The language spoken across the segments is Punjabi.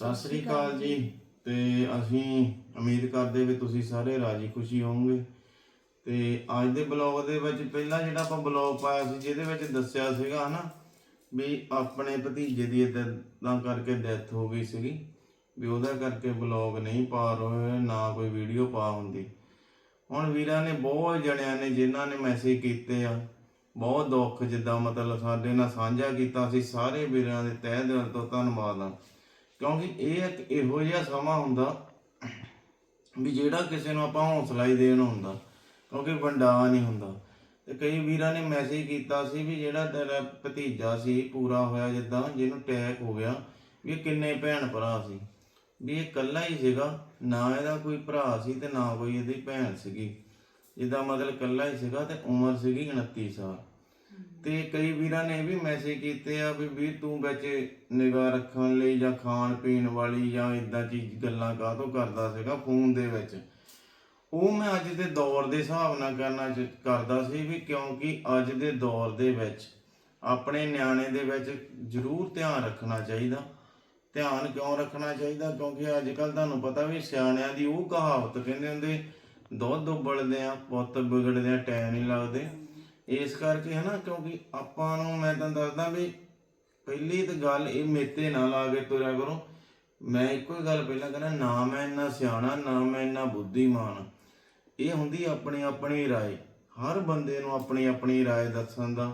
ਸਤਿ ਸ੍ਰੀ ਅਕਾਲ ਜੀ। ਤੇ ਅਸੀਂ ਉਮੀਦ ਕਰਦੇ ਵੀ ਤੁਸੀਂ ਸਾਰੇ ਰਾਜੀ ਖੁਸ਼ੀ ਹੋਵੋਗੇ। ਤੇ ਅੱਜ ਦੇ ਬਲੌਗ ਦੇ ਵਿੱਚ ਪਹਿਲਾਂ ਜਿਹੜਾ ਆਪਾਂ ਬਲੌਗ ਪਾਇਆ ਸੀ, ਜਿਹਦੇ ਵਿੱਚ ਦੱਸਿਆ ਸੀਗਾ ਹਨਾ, ਵੀ ਆਪਣੇ ਭਤੀਜੇ ਦੀ ਇਦਾਂ ਕਰਕੇ ਡੈਥ ਹੋ ਗਈ ਸੀਗੀ, ਵੀ ਉਹਦਾ ਕਰਕੇ ਬਲੌਗ ਨਹੀਂ ਪਾ ਰਹੇ, ਨਾ ਕੋਈ ਵੀਡੀਓ ਪਾ ਹੁੰਦੀ। ਹੁਣ ਵੀਰਾਂ ਨੇ ਬਹੁਤ ਜਣਿਆਂ ਨੇ ਜਿਨ੍ਹਾਂ ਨੇ ਮੈਸੇਜ ਕੀਤੇ ਆ, ਬਹੁਤ ਦੁੱਖ ਜਿੱਦਾਂ ਮਤਲਬ ਸਾਡੇ ਨਾਲ ਸਾਂਝਾ ਕੀਤਾ ਸੀ, ਸਾਰੇ ਵੀਰਾਂ ਦੇ ਤਹਿ ਦਿਲ ਤੋਂ ਧੰਨਵਾਦ ਆ। ਕਿਉਂਕਿ ਇਹ ਇੱਕ ਇਹੋ ਜਿਹਾ ਸਮਾਂ ਹੁੰਦਾ ਵੀ ਜਿਹੜਾ ਕਿਸੇ ਨੂੰ ਆਪਾਂ ਹੌਸਲਾ ਹੀ ਦੇਣ ਹੁੰਦਾ, ਕਿਉਂਕਿ ਵੰਡਾ ਨਹੀਂ ਹੁੰਦਾ। ਤੇ ਕਈ ਵੀਰਾਂ ਨੇ ਮੈਸੇਜ ਕੀਤਾ ਸੀ ਵੀ ਜਿਹੜਾ ਤੇਰਾ ਭਤੀਜਾ ਸੀ, ਪੂਰਾ ਹੋਇਆ ਜਿੱਦਾਂ ਜਿਹਨੂੰ ਟੈਕ ਹੋ ਗਿਆ, ਵੀ ਇਹ ਕਿੰਨੇ ਭੈਣ ਭਰਾ ਸੀ। ਵੀ ਇਹ ਇਕੱਲਾ ਹੀ ਸੀਗਾ, ਨਾ ਇਹਦਾ ਕੋਈ ਭਰਾ ਸੀ ਤੇ ਨਾ ਕੋਈ ਇਹਦੀ ਭੈਣ ਸੀਗੀ। ਜਿੱਦਾਂ ਮਤਲਬ ਇਕੱਲਾ ਹੀ ਸੀਗਾ ਤੇ ਉਮਰ ਸੀਗੀ 29 ਸਾਲ। ਤੇ ਕਈ ਵੀਰਾਂ ਨੇ ਇਹ ਵੀ ਮੈਸੇਜ ਕੀਤੇ ਆ ਵੀ ਵੀਰ ਤੂੰ ਵਿੱਚ ਨਿਗਾਹ ਰੱਖਣ ਲਈ ਜਾਂ ਖਾਣ ਪੀਣ ਵਾਲੀ ਜਾਂ ਇਦਾਂ ਚੀਜ਼ ਗੱਲਾਂ ਕਾਹਤੋਂ ਕਰਦਾ ਸੀਗਾ ਫੋਨ ਦੇ ਵਿੱਚ। ਉਹ ਮੈਂ ਅੱਜ ਦੇ ਦੌਰ ਦੇ ਹਿਸਾਬ ਨਾਲ ਕਰਨਾ ਕਰਦਾ ਸੀ ਵੀ ਕਿਉਂਕਿ ਅੱਜ ਦੇ ਦੌਰ ਦੇ ਵਿੱਚ ਆਪਣੇ ਨਿਆਣੇ ਦੇ ਵਿੱਚ ਜ਼ਰੂਰ ਧਿਆਨ ਰੱਖਣਾ ਚਾਹੀਦਾ। ਧਿਆਨ ਕਿਉਂ ਰੱਖਣਾ ਚਾਹੀਦਾ? ਕਿਉਂਕਿ ਅੱਜ ਕੱਲ ਤੁਹਾਨੂੰ ਪਤਾ ਵੀ ਸਿਆਣਿਆਂ ਦੀ ਉਹ ਕਹਾਵਤ ਕਹਿੰਦੇ ਹੁੰਦੇ, ਦੁੱਧ ਉਬਲਦੇ ਆ ਪੁੱਤ ਵਿਗੜਦੇ ਆ ਟਾਈਮ ਨਹੀਂ ਲੱਗਦੇ। ਇਸ ਕਰਕੇ ਹੈ ਨਾ ਕਿਉਂਕਿ ਆਪਾਂ ਨੂੰ ਮੈਂ ਤੁਹਾਨੂੰ ਦੱਸਦਾ ਵੀ ਪਹਿਲੀ ਤਾਂ ਗੱਲ ਇਹ ਮੇਤੇ ਨਾ ਲਾ ਕੇ ਤੁਰਿਆ ਕਰੋ ਮੈਂ ਇੱਕੋ ਹੀ ਗੱਲ ਪਹਿਲਾਂ ਕਹਿੰਦਾ ਨਾ ਮੈਂ ਇੰਨਾ ਸਿਆਣਾ ਨਾ ਮੈਂ ਇੰਨਾ ਬੁੱਧੀਮਾਨ ਇਹ ਹੁੰਦੀ ਆਪਣੀ ਆਪਣੀ رائے ਹਰ ਬੰਦੇ ਨੂੰ ਆਪਣੀ ਆਪਣੀ رائے ਦੱਸਣ ਦਾ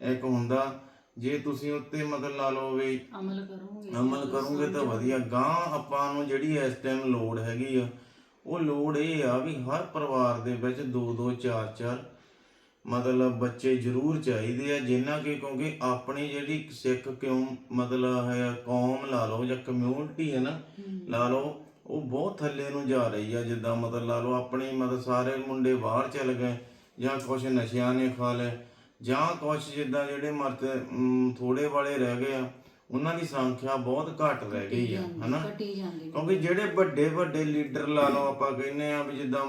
ਇੱਕ ਹੁੰਦਾ ਜੇ ਤੁਸੀਂ ਉੱਤੇ ਮਤਲਬ ਲਾ ਲਓ ਵੀ ਅਮਲ ਕਰੋਗੇ ਅਮਲ ਕਰੋਗੇ ਤਾਂ ਵਧੀਆ ਗਾਂ ਆਪਾਂ ਨੂੰ ਜਿਹੜੀ ਇਸ ਟਾਈਮ ਲੋੜ ਹੈਗੀ ਆ ਉਹ ਲੋੜ ਇਹ ਆ ਵੀ ਹਰ ਪਰਿਵਾਰ ਦੇ ਵਿੱਚ ਦੋ ਦੋ ਚਾਰ ਚਾਰ ਮਤਲਬ ਬੱਚੇ ਜ਼ਰੂਰ ਚਾਹੀਦੇ ਆ ਜਿਨ੍ਹਾਂ ਕਿ ਕਿਉਂਕਿ ਆਪਣੀ ਜਿਹੜੀ ਸਿੱਖ ਕਿਉਂ ਮਤਲਬ ਹੈ ਕੌਮ ਲਾ ਲਓ ਜਾਂ ਕਮਿਊਨਿਟੀ ਹੈ ਨਾ ਲਾ ਲਓ ਉਹ ਬਹੁਤ ਥੱਲੇ ਨੂੰ ਜਾ ਰਹੀ ਆ ਜਿੱਦਾਂ ਮਤਲਬ ਲਾ ਲਓ ਆਪਣੀ ਮਤਲਬ ਸਾਰੇ ਮੁੰਡੇ ਬਾਹਰ ਚਲ ਗਏ ਜਾਂ ਕੁਝ ਨਸ਼ਿਆਂ ਨੇ ਖਾ ਲਏ ਜਾਂ ਕੁਝ ਜਿੱਦਾਂ ਜਿਹੜੇ ਮਰਦ ਅਮ, ਥੋੜੇ ਵਾਲੇ ਰਹਿ ਗਏ ਆ ਉਹਨਾਂ ਦੀ ਸੰਖਿਆ ਬਹੁਤ ਘੱਟ ਰਹਿ ਗਈ ਆ ਹਨਾ? ਕਿਉਂਕਿ ਜਿਹੜੇ ਵੱਡੇ ਵੱਡੇ ਲੀਡਰ ਲਾ ਲਓ ਆਪਾਂ ਕਹਿੰਦੇ ਆ ਵੀ ਜਿੱਦਾਂ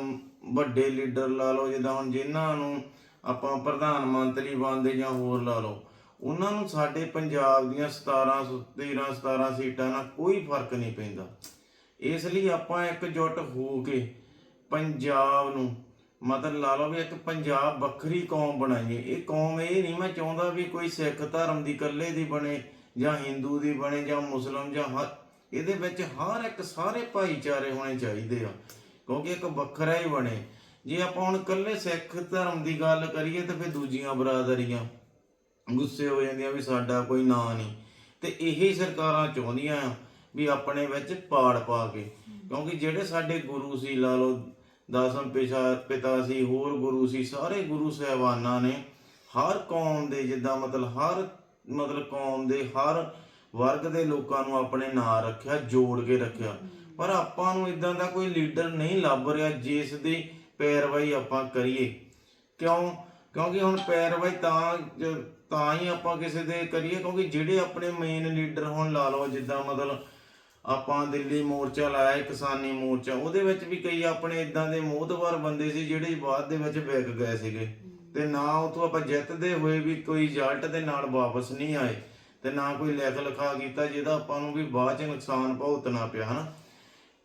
ਵੱਡੇ ਲੀਡਰ ਲਾ ਲਓ ਜਿੱਦਾਂ ਹੁਣ ਜਿਨ੍ਹਾਂ ਨੂੰ ਆਪਾਂ ਪ੍ਰਧਾਨ ਮੰਤਰੀ ਬਣਦੇ ਜਾਂ ਹੋਰ ਲਾ ਲਓ, ਉਹਨਾਂ ਨੂੰ ਸਾਡੇ ਪੰਜਾਬ ਦੀਆਂ 17 13 17 ਸੀਟਾਂ ਨਾਲ ਕੋਈ ਫ਼ਰਕ ਨਹੀਂ ਪੈਂਦਾ। ਇਸ ਲਈ ਆਪਾਂ ਇਕਜੁੱਟ ਹੋ ਕੇ ਪੰਜਾਬ ਨੂੰ, ਮਤਲਬ ਲਾ ਲਓ ਵੀ ਇੱਕ ਪੰਜਾਬ ਵੱਖਰੀ ਕੌਮ ਬਣਾਈਏ। ਇਹ ਕੌਮ ਇਹ ਨਹੀਂ, ਮੈਂ ਚਾਹੁੰਦਾ ਵੀ ਕੋਈ ਸਿੱਖ ਧਰਮ ਦੀ ਇਕੱਲੇ ਦੀ ਬਣੇ ਜਾਂ ਹਿੰਦੂ ਦੀ ਬਣੇ ਜਾਂ ਮੁਸਲਮ ਜਾਂ ਹਰ ਇਹਦੇ ਵਿੱਚ ਹਰ ਇੱਕ ਸਾਰੇ ਭਾਈਚਾਰੇ ਹੋਣੇ ਚਾਹੀਦੇ ਆ, ਕਿਉਂਕਿ ਇੱਕ ਵੱਖਰਾ ਹੀ ਬਣੇ। ਜੇ ਆਪਾਂ ਹੁਣ ਇਕੱਲੇ ਸਿੱਖ ਧਰਮ ਦੀ ਗੱਲ ਕਰੀਏ ਤਾਂ ਫਿਰ ਦੂਜੀਆਂ ਬਰਾਦਰੀਆਂ ਗੁੱਸੇ ਹੋ ਜਾਂਦੀਆਂ ਵੀ ਸਾਡਾ ਕੋਈ ਨਾਂ ਨਹੀਂ। ਤੇ ਇਹੀ ਸਰਕਾਰਾਂ ਚਾਹੁੰਦੀਆਂ ਆ ਵੀ ਆਪਣੇ ਵਿੱਚ ਪਾੜ ਪਾ ਕੇ। ਕਿਉਂਕਿ ਜਿਹੜੇ ਸਾਡੇ ਗੁਰੂ ਸੀ, ਲਾ ਲਓ ਦਸਮ ਪਿਛਾ ਪਿਤਾ ਸੀ, ਹੋਰ ਗੁਰੂ ਸੀ, ਸਾਰੇ ਗੁਰੂ ਸਾਹਿਬਾਨਾਂ ਨੇ ਹਰ ਕੌਮ ਦੇ ਜਿੱਦਾਂ ਮਤਲਬ ਹਰ ਮਤਲਬ ਕੌਮ ਦੇ ਹਰ ਵਰਗ ਦੇ ਲੋਕਾਂ ਨੂੰ ਆਪਣੇ ਨਾਂ ਰੱਖਿਆ, ਜੋੜ ਕੇ ਰੱਖਿਆ। ਪਰ ਆਪਾਂ ਨੂੰ ਇਦਾਂ ਦਾ ਕੋਈ ਲੀਡਰ ਨਹੀਂ ਲੱਭ ਰਿਹਾ ਜਿਸ ਦੀ ਪੈਰਵਾਈ ਆਪਾਂ ਕਰੀਏ। ਕਿਉਂ? ਕਿਉਂਕਿ ਹੁਣ ਪੈਰਵਾਈ ਤਾਂ ਤਾਂ ਹੀ ਆਪਾਂ ਕਿਸੇ ਦੇ ਕਰੀਏ, ਕਿਉਂਕਿ ਜਿਹੜੇ ਆਪਣੇ ਮੇਨ ਲੀਡਰ ਹੁਣ, ਲਾ ਲਓ ਜਿੱਦਾਂ ਮਤਲਬ ਆਪਾਂ ਦਿੱਲੀ ਮੋਰਚਾ ਲਾਇਆ ਕਿਸਾਨੀ ਮੋਰਚਾ, ਉਹਦੇ ਵਿੱਚ ਵੀ ਕਈ ਆਪਣੇ ਇਦਾਂ ਦੇ ਮੋਹਤਵਾਰ ਬੰਦੇ ਸੀ ਜਿਹੜੇ ਬਾਅਦ ਦੇ ਵਿੱਚ ਵਿਕ ਗਏ ਸੀਗੇ। ਤੇ ਨਾ ਉਥੋਂ ਆਪਾਂ ਜਿੱਤਦੇ ਹੋਏ ਵੀ ਕੋਈ ਰਿਜ਼ਲਟ ਦੇ ਨਾਲ ਵਾਪਸ ਨਹੀਂ ਆਏ, ਤੇ ਨਾ ਕੋਈ ਲਿਖ ਲਿਖਾ ਕੀਤਾ ਜਿਹਦਾ ਆਪਾਂ ਨੂੰ ਵੀ ਬਾਅਦ ਚ ਨੁਕਸਾਨ ਭੁਗਤਣਾ ਪਿਆ, ਹਨਾ।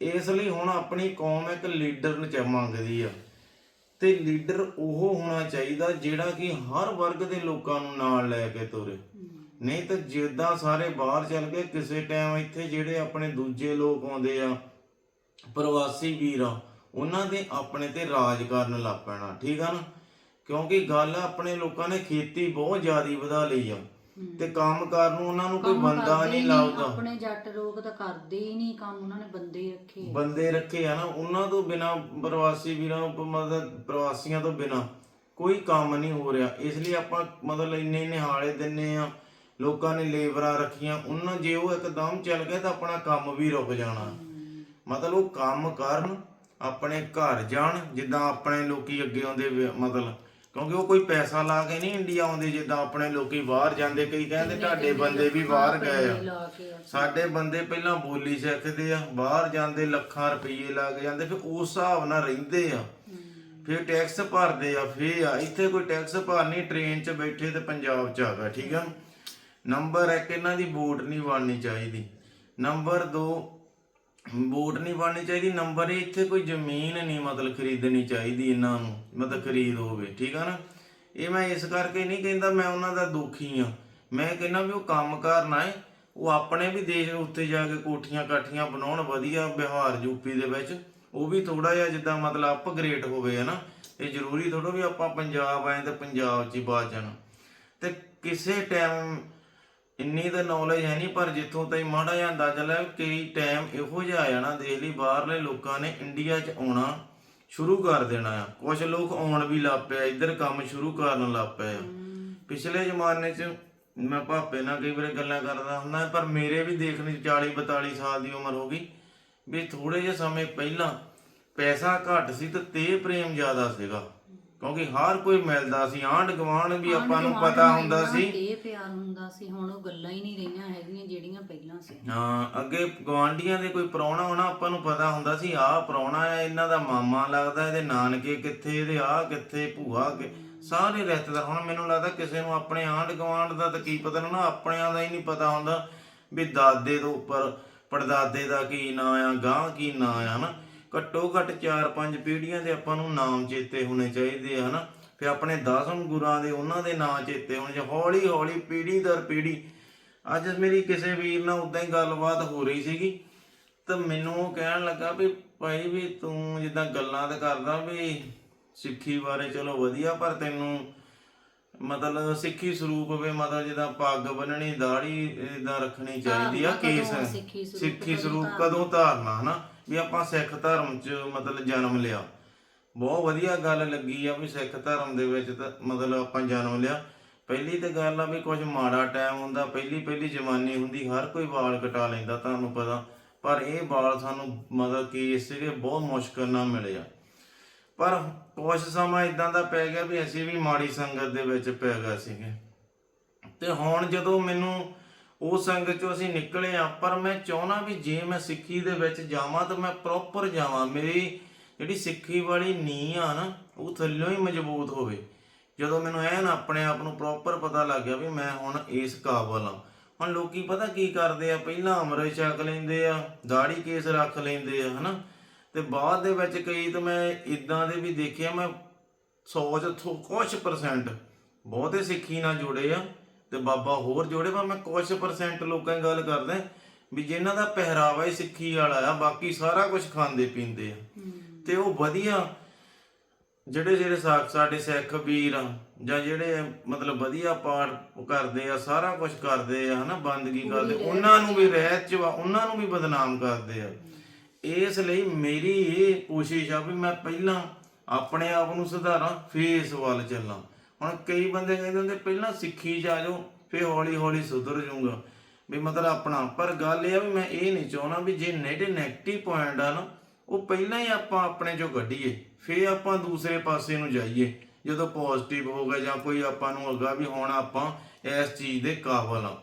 ਇਸ ਲਈ ਹੁਣ ਆਪਣੀ ਕੌਮ ਇੱਕ ਲੀਡਰ ਨੂੰ ਮੰਗਦੀ ਆ। ਤੇ ਲੀਡਰ ਉਹ ਹੋਣਾ ਚਾਹੀਦਾ ਜਿਹੜਾ ਕਿ ਹਰ ਵਰਗ ਦੇ ਲੋਕਾਂ ਨੂੰ ਨਾਲ ਲੈ ਕੇ ਤੁਰੇ। ਨਹੀਂ ਤਾਂ ਜਿੱਦਾਂ ਸਾਰੇ ਬਾਹਰ ਚੱਲ ਗਏ, ਕਿਸੇ ਟਾਈਮ ਇੱਥੇ ਜਿਹੜੇ ਆਪਣੇ ਦੂਜੇ ਲੋਕ ਆਉਂਦੇ ਆ, ਪ੍ਰਵਾਸੀ ਵੀਰ ਆ, ਉਹਨਾਂ ਦੇ ਆਪਣੇ ਤੇ ਰਾਜ ਕਰਨ ਲੱਗ ਪੈਣਾ, ਠੀਕ ਆ ਨਾ? ਕਿਉਂਕਿ ਗੱਲ ਆਪਣੇ ਲੋਕਾਂ ਨੇ ਖੇਤੀ ਬਹੁਤ ਜ਼ਿਆਦਾ ਵਧਾ ਲਈ ਆ। ਤੇ ਕੰਮ ਕਰਨ ਨੂੰ ਉਹਨਾਂ ਨੂੰ ਕੋਈ ਕੰਮ ਬੰਦਾ ਕਰਦੇ ਨਹੀਂ ਹੀ ਲੱਭਦਾ ਆਪਣੇ ਜੱਟ ਲੋਕ ਤਾਂ ਕਰਦੇ ਹੀ ਨਹੀਂ ਕੰਮ ਉਹਨਾਂ ਨੇ ਬੰਦੇ ਰੱਖੇ ਆ। ਬੰਦੇ ਰੱਖੇ ਆ ਨਾ ਉਹਨਾਂ ਤੋਂ ਬਿਨਾ ਪ੍ਰਵਾਸੀ ਵੀਰਾਂ ਤੋਂ ਮਤਲਬ ਪ੍ਰਵਾਸੀਆਂ ਤੋਂ ਬਿਨਾ ਕੋਈ ਕੰਮ ਨਹੀਂ ਹੋ ਰਿਹਾ। ਇਸ ਲਈ ਆਪਾਂ ਮਤਲਬ ਇੰਨੇ ਨਿਹਾਲੇ ਦਿੰਨੇ ਆ ਲੋਕਾਂ ਨੇ ਲੇਬਰਾਂ ਰੱਖੀਆਂ ਉਹਨਾਂ ਜੇ ਉਹ ਇੱਕਦਮ ਚੱਲ ਗਏ ਤਾਂ ਆਪਣਾ ਕੰਮ ਵੀ ਰੁਕ ਜਾਣਾ। ਮਤਲਬ ਉਹ ਕੰਮ ਕਰਨ ਆਪਣੇ ਘਰ ਜਾਣ ਜਿੱਦਾਂ ਆਪਣੇ ਲੋਕੀ ਅੱਗੇ ਆਉਂਦੇ ਵੇ- ਮਤਲਬ ਕਿਉਂਕਿ ਉਹ ਕੋਈ ਪੈਸਾ ਲਾ ਕੇ ਨਹੀਂ ਇੰਡੀਆ ਆਉਂਦੇ, ਜਿੱਦਾਂ ਆਪਣੇ ਲੋਕੀ ਬਾਹਰ ਜਾਂਦੇ, ਕਈ ਕਹਿੰਦੇ ਤੁਹਾਡੇ ਬੰਦੇ ਵੀ ਬਾਹਰ ਗਏ ਆ। ਸਾਡੇ ਬੰਦੇ ਪਹਿਲਾਂ ਬੋਲੀ ਸਿੱਖਦੇ ਆ, ਬਾਹਰ ਜਾਂਦੇ, ਲੱਖਾਂ ਰੁਪਏ ਕੇ ਜਾਂਦੇ, ਫਿਰ ਉਸ ਹਿਸਾਬ ਨਾਲ ਰਹਿੰਦੇ ਆ। ਫਿਰ ਟੈਕਸ ਭਰਦੇ ਆ, ਫਿਰ ਆ, ਇੱਥੇ ਕੋਈ ਟੈਕਸ ਭਰਨੀ, ਟ੍ਰੇਨ 'ਚ ਬੈਠੇ ਤੇ ਪੰਜਾਬ 'ਚ ਆ ਗਿਆ, ਠੀਕ ਆ। ਨੰਬਰ ਇੱਕ, ਇਹਨਾਂ ਦੀ ਵੋਟ ਨਹੀਂ ਬਣਨੀ ਚਾਹੀਦੀ। ਨੰਬਰ 2 ਵੋਟ ਨਹੀਂ ਬਣਨੀ ਚਾਹੀਦੀ, ਨੰਬਰ ਇਹ ਇੱਥੇ ਕੋਈ ਜ਼ਮੀਨ ਨਹੀਂ ਮਤਲਬ ਖਰੀਦਣੀ ਚਾਹੀਦੀ ਇਹਨਾਂ ਨੂੰ, ਮਤਲਬ ਖਰੀਦ ਹੋਵੇ, ਠੀਕ ਆ ਨਾ? ਇਹ ਮੈਂ ਇਸ ਕਰਕੇ ਨਹੀਂ ਕਹਿੰਦਾ ਮੈਂ ਉਹਨਾਂ ਦਾ ਦੁਖੀ ਆ ਮੈਂ ਕਹਿੰਦਾ ਵੀ ਉਹ ਕੰਮ ਕਰਨਾ ਹੈ ਉਹ ਆਪਣੇ ਵੀ ਦੇਸ਼ ਉੱਤੇ ਜਾ ਕੇ ਕੋਠੀਆਂ ਕਾਠੀਆਂ ਬਣਾਉਣ, ਵਧੀਆ ਬਿਹਾਰ ਯੂਪੀ ਦੇ ਵਿੱਚ, ਉਹ ਵੀ ਥੋੜਾ ਜਿਹਾ ਜਿੱਦਾਂ ਮਤਲਬ ਅਪਗ੍ਰੇਡ ਹੋਵੇ, ਹੈ ਨਾ? ਇਹ ਜ਼ਰੂਰੀ ਥੋੜਾ ਵੀ ਆਪਾਂ ਪੰਜਾਬ ਆਏ ਤੇ ਪੰਜਾਬ 'ਚ ਹੀ ਬਾਜ ਜਾਣਾ। ਤੇ ਕਿਸੇ ਟਾਈਮ ਇੰਨੀ ਤਾਂ ਨੌਲੇਜ ਹੈ ਨਹੀਂ ਪਰ ਜਿੱਥੋਂ ਤਾਈਂ ਮਾੜਾ ਜਿਹਾ ਅੰਦਾਜ਼ਾ ਲੈ ਕਈ ਟਾਈਮ ਇਹੋ ਜਿਹਾ ਆ ਜਾਣਾ ਦੇਖ ਲਈ ਬਾਹਰਲੇ ਲੋਕਾਂ ਨੇ ਇੰਡੀਆ 'ਚ ਆਉਣਾ ਸ਼ੁਰੂ ਕਰ ਦੇਣਾ ਆ। ਕੁਝ ਲੋਕ ਆਉਣ ਵੀ ਲੱਗ ਪਏ ਇੱਧਰ ਕੰਮ ਸ਼ੁਰੂ ਕਰਨ ਲੱਗ ਪਏ ਆ। ਪਿਛਲੇ ਜ਼ਮਾਨੇ 'ਚ ਮੈਂ ਭਾਪੇ ਨਾਲ ਕਈ ਵਾਰ ਗੱਲਾਂ ਕਰਦਾ ਹੁੰਦਾ ਪਰ ਮੇਰੇ ਵੀ ਦੇਖਣ 'ਚ 40 42 ਸਾਲ ਦੀ ਉਮਰ ਹੋ ਗਈ ਵੀ ਥੋੜੇ ਜਿਹੇ ਸਮੇਂ ਪਹਿਲਾਂ ਪੈਸਾ ਘੱਟ ਸੀ ਤੇ ਤੇ ਪ੍ਰੇਮ ਜ਼ਿਆਦਾ ਸੀਗਾ। ਕਿਉਂਕਿ ਹਰ ਕੋਈ ਮਿਲਦਾ ਸੀ ਆਂਢ ਗੁਆਂਢ ਵੀ ਆਪਾਂ ਨੂੰ ਪਤਾ ਹੁੰਦਾ ਸੀ। ਇਹ ਪਿਆਰ ਹੁੰਦਾ ਸੀ ਹੁਣ ਉਹ ਗੱਲਾਂ ਹੀ ਨਹੀਂ ਰਹੀਆਂ ਹੈਗੀਆਂ ਜਿਹੜੀਆਂ ਪਹਿਲਾਂ ਸੀ। ਹਾਂ ਅੱਗੇ ਗਵਾਂਢੀਆਂ ਦੇ ਕੋਈ ਪ੍ਰਾਹੁਣਾ ਹੋਣਾ ਆਪਾਂ ਨੂੰ ਪਤਾ ਹੁੰਦਾ ਸੀ ਆਹ ਪ੍ਰਾਹੁਣਾ ਹੈ ਇਹਨਾਂ ਦਾ ਮਾਮਾ ਲੱਗਦਾ ਇਹਦੇ ਨਾਨਕੇ ਕਿੱਥੇ ਇਹਦੇ ਆਹ ਕਿੱਥੇ ਭੂਆ ਕਿ ਸਾਰੇ ਰਿਸ਼ਤੇਦਾਰ ਹੁਣ ਮੈਨੂੰ ਲੱਗਦਾ ਕਿਸੇ ਨੂੰ ਆਪਣੇ ਆਂਢ ਗਵਾਂਢ ਦਾ ਤਾਂ ਕੀ ਪਤਾ ਨਾ ਆਪਣਿਆਂ ਦਾ ਹੀ ਨਹੀਂ ਪਤਾ ਹੁੰਦਾ ਵੀ ਦਾਦੇ ਤੋਂ ਉੱਪਰ ਪੜਦਾਦੇ ਦਾ ਕੀ ਨਾਂ ਆ ਗਾਂ ਕੀ ਨਾਂ ਆ ਹਨਾ? ਘੱਟੋ ਘੱਟ 4-5 ਪੀੜ੍ਹੀਆਂ ਦੇ ਆਪਾਂ ਨੂੰ ਨਾਮ ਚੇਤੇ ਹੋਣੇ ਚਾਹੀਦੇ ਆ ਹਨਾ? ਫਿਰ ਆਪਣੇ ਦਸਮ ਗੁਰਾਂ ਦੇ ਉਹਨਾਂ ਦੇ ਨਾਂ ਚੇਤੇ ਹੋਣੇ ਚਾਹੀਦੇ ਹੌਲੀ ਹੌਲੀ ਪੀੜ੍ਹੀ ਦਰ ਪੀੜ੍ਹੀ। ਅੱਜ ਮੇਰੀ ਕਿਸੇ ਵੀਰ ਨਾਲ ਉਦਾਂ ਹੀ ਗੱਲਬਾਤ ਹੋ ਰਹੀ ਸੀਗੀ ਤਾਂ ਮੈਨੂੰ ਉਹ ਕਹਿਣ ਲੱਗਾ ਵੀ ਭਾਈ ਵੀ ਤੂੰ ਜਿੱਦਾਂ ਗੱਲਾਂ ਤੇ ਕਰਦਾ ਵੀ ਸਿੱਖੀ ਬਾਰੇ ਚਲੋ ਵਧੀਆ ਪਰ ਤੈਨੂੰ ਮਤਲਬ ਸਿੱਖੀ ਸਰੂਪ ਵੇ ਮਤਲਬ ਜਿੱਦਾਂ ਪੱਗ ਬੰਨਣੀ ਦਾੜੀ ਇਦਾਂ ਰੱਖਣੀ ਚਾਹੀਦੀ ਆ ਕੇਸ ਸਿੱਖੀ ਸਰੂਪ ਕਦੋਂ ਧਾਰਨਾ ਹਨਾ? ਵੀ ਆਪਾਂ ਸਿੱਖ ਧਰਮ 'ਚ ਮਤਲਬ ਜਨਮ ਲਿਆ। ਬਹੁਤ ਵਧੀਆ ਗੱਲ ਲੱਗੀ ਆ ਵੀ ਸਿੱਖ ਧਰਮ ਦੇ ਵਿੱਚ ਤਾਂ ਮਤਲਬ ਆਪਾਂ ਜਨਮ ਲਿਆ। ਪਹਿਲੀ ਤੇ ਗੱਲ ਆ ਵੀ ਕੁਝ ਮਾੜਾ ਟਾਈਮ ਹੁੰਦਾ, ਪਹਿਲੀ ਪਹਿਲੀ ਜਵਾਨੀ ਹੁੰਦੀ, ਹਰ ਕੋਈ ਵਾਲ ਕਟਾ ਲੈਂਦਾ ਤੁਹਾਨੂੰ ਪਤਾ। ਪਰ ਇਹ ਵਾਲ ਸਾਨੂੰ ਮਤਲਬ ਕਿ ਸੀਗੇ ਬਹੁਤ ਮੁਸ਼ਕਲ ਨਾਲ ਮਿਲੇ ਆ। ਪਰ ਕੁਝ ਸਮਾਂ ਇਦਾਂ ਦਾ ਪੈ ਗਿਆ ਵੀ ਅਸੀਂ ਵੀ ਮਾੜੀ ਸੰਗਤ ਦੇ ਵਿੱਚ ਪੈ ਗਏ ਸੀਗੇ। ਤੇ ਹੁਣ ਜਦੋਂ ਮੈਨੂੰ ਉਹ ਸੰਗਤ ਚੋਂ ਅਸੀਂ ਨਿਕਲੇ ਆ, ਪਰ ਮੈਂ ਚਾਹਣਾ ਵੀ ਜੇ ਮੈਂ ਸਿੱਖੀ ਦੇ ਵਿੱਚ ਜਾਵਾਂ ਤਾਂ ਮੈਂ ਪ੍ਰੋਪਰ ਜਾਵਾਂ। ਮੇਰੀ ਜਿਹੜੀ ਸਿੱਖੀ ਵਾਲੀ ਨੀਂਹ ਆ ਨਾ, ਉਹ ਥੱਲਿਓਂ ਹੀ ਮਜ਼ਬੂਤ ਹੋਵੇ। ਜਦੋਂ ਮੈਨੂੰ ਐਨ ਆਪਣੇ ਆਪ ਨੂੰ ਪ੍ਰੋਪਰ ਪਤਾ ਲੱਗ ਗਿਆ ਵੀ ਮੈਂ ਹੁਣ ਇਸ ਕਾਬਲ ਆ। ਹੁਣ ਲੋਕੀ ਪਤਾ ਕੀ ਕਰਦੇ ਆ, ਪਹਿਲਾਂ ਅੰਮ੍ਰਿਤ ਛਕ ਲੈਂਦੇ ਆ ਦਾੜੀ ਕੇਸ ਰੱਖ ਲੈਂਦੇ ਆ, ਹਨਾ? ਤੇ ਬਾਅਦ ਦੇ ਵਿੱਚ ਕਈ ਤਾਂ ਮੈਂ ਇਦਾਂ ਦੇ ਵੀ ਦੇਖਿਆ, ਮੈਂ 100 ਚ ਥੋ ਕੁਛ ਪਰਸੈਂਟ ਬਹੁਤੇ ਸਿੱਖੀ ਨਾਲ ਜੁੜੇ ਆ। ਤੇ ਬਾਬਾ ਹੋਰ ਜੋੜੇ ਪਰ ਮੈਂ ਕੁਛ ਪਰਸੈਂਟ ਲੋਕਾਂ ਦੀ ਗੱਲ ਕਰਦਾ ਵੀ ਜਿਨ੍ਹਾਂ ਦਾ ਪਹਿਰਾਵਾ ਹੀ ਸਿੱਖੀ ਵਾਲਾ ਆ ਬਾਕੀ ਸਾਰਾ ਕੁਝ ਖਾਂਦੇ ਪੀਂਦੇ ਆ। ਤੇ ਉਹ ਵਧੀਆ ਜਿਹੜੇ ਜਿਹੜੇ ਸਾਡੇ ਸਿੱਖ ਵੀਰ ਜਾਂ ਜਿਹੜੇ ਮਤਲਬ ਵਧੀਆ ਪਾਠ ਕਰਦੇ ਆ ਸਾਰਾ ਕੁਝ ਕਰਦੇ ਆ ਹਨਾ ਬੰਦਗੀ ਕਰਦੇ ਉਹਨਾਂ ਨੂੰ ਵੀ ਰਹਿਤ ਚ ਉਹਨਾਂ ਨੂੰ ਵੀ ਬਦਨਾਮ ਕਰਦੇ ਆ। ਇਸ ਲਈ ਮੇਰੀ ਇਹ ਕੋਸ਼ਿਸ਼ ਆ ਵੀ ਮੈਂ ਪਹਿਲਾਂ ਆਪਣੇ ਆਪ ਨੂੰ ਸੁਧਾਰਾਂ ਫੇਰ ਇਸ ਵੱਲ ਚੱਲਾਂ। ਹੁਣ ਕਈ ਬੰਦੇ ਕਹਿੰਦੇ ਹੁੰਦੇ ਪਹਿਲਾਂ ਸਿੱਖੀ ਜਾ ਜਾਓ ਫੇਰ ਹੌਲੀ ਹੌਲੀ ਸੁਧਰ ਜਾਊਗਾ। ਵੀ ਮਤਲਬ ਆਪਣਾ ਪਰ ਗੱਲ ਇਹ ਆ ਵੀ ਮੈਂ ਇਹ ਨਹੀਂ ਚਾਹੁੰਦਾ ਵੀ ਜੇ ਨੈਗੇਟਿਵ ਨੈਗੇਟਿਵ ਪੁਆਇੰਟ ਆ ਨਾ ਉਹ ਪਹਿਲਾਂ ਹੀ ਆਪਾਂ ਆਪਣੇ ਚੋਂ ਕੱਢੀਏ ਫੇਰ ਆਪਾਂ ਦੂਸਰੇ ਪਾਸੇ ਨੂੰ ਜਾਈਏ। ਜਦੋਂ ਪੋਜ਼ਿਟਿਵ ਹੋਗਾ ਜਾਂ ਕੋਈ ਆਪਾਂ ਨੂੰ ਲੱਗਾ ਵੀ ਹੁਣ ਆਪਾਂ ਇਸ ਚੀਜ਼ ਦੇ ਕਾਬਲ ਆ।